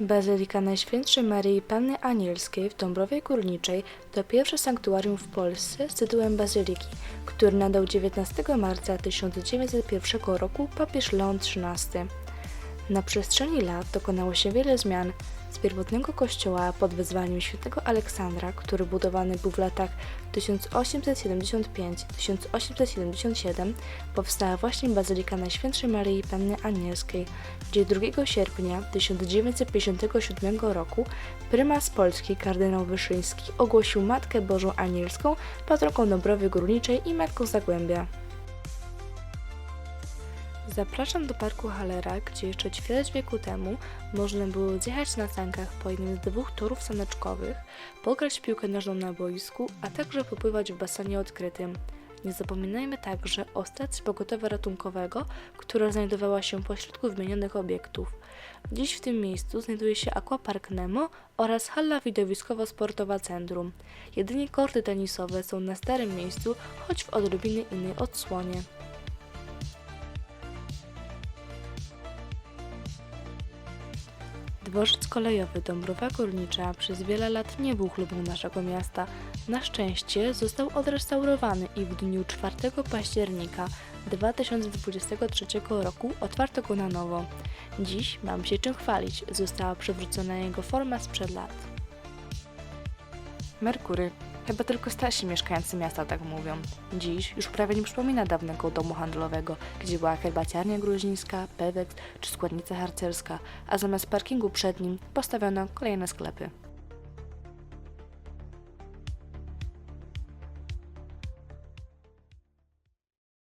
Bazylika Najświętszej Maryi Panny Anielskiej w Dąbrowie Górniczej to pierwsze sanktuarium w Polsce z tytułem bazyliki, który nadał 19 marca 1901 roku papież Leon XIII. Na przestrzeni lat dokonało się wiele zmian. Z pierwotnego kościoła pod wezwaniem świętego Aleksandra, który budowany był w latach 1875-1877, powstała właśnie Bazylika Najświętszej Maryi Panny Anielskiej, gdzie 2 sierpnia 1957 roku prymas Polski kardynał Wyszyński ogłosił Matkę Bożą Anielską patronką Dąbrowy Górniczej i Matką Zagłębia. Zapraszam do parku Halera, gdzie jeszcze ćwierć wieku temu można było zjechać na sankach po jednym z dwóch torów saneczkowych, pograć piłkę nożną na boisku, a także popływać w basenie odkrytym. Nie zapominajmy także o stacji pogotowia ratunkowego, która znajdowała się pośrodku wymienionych obiektów. Dziś w tym miejscu znajduje się Aquapark Nemo oraz hala widowiskowo-sportowa Centrum. Jedynie korty tenisowe są na starym miejscu, choć w odrobinę innej odsłonie. Dworzec kolejowy Dąbrowa Górnicza przez wiele lat nie był chlubą naszego miasta. Na szczęście został odrestaurowany i w dniu 4 października 2023 roku otwarto go na nowo. Dziś mam się czym chwalić, została przywrócona jego forma sprzed lat. Merkury. Chyba tylko starsi mieszkańcy miasta tak mówią. Dziś już prawie nie przypomina dawnego domu handlowego, gdzie była herbaciarnia gruzińska, pewek czy składnica harcerska, a zamiast parkingu przed nim postawiono kolejne sklepy.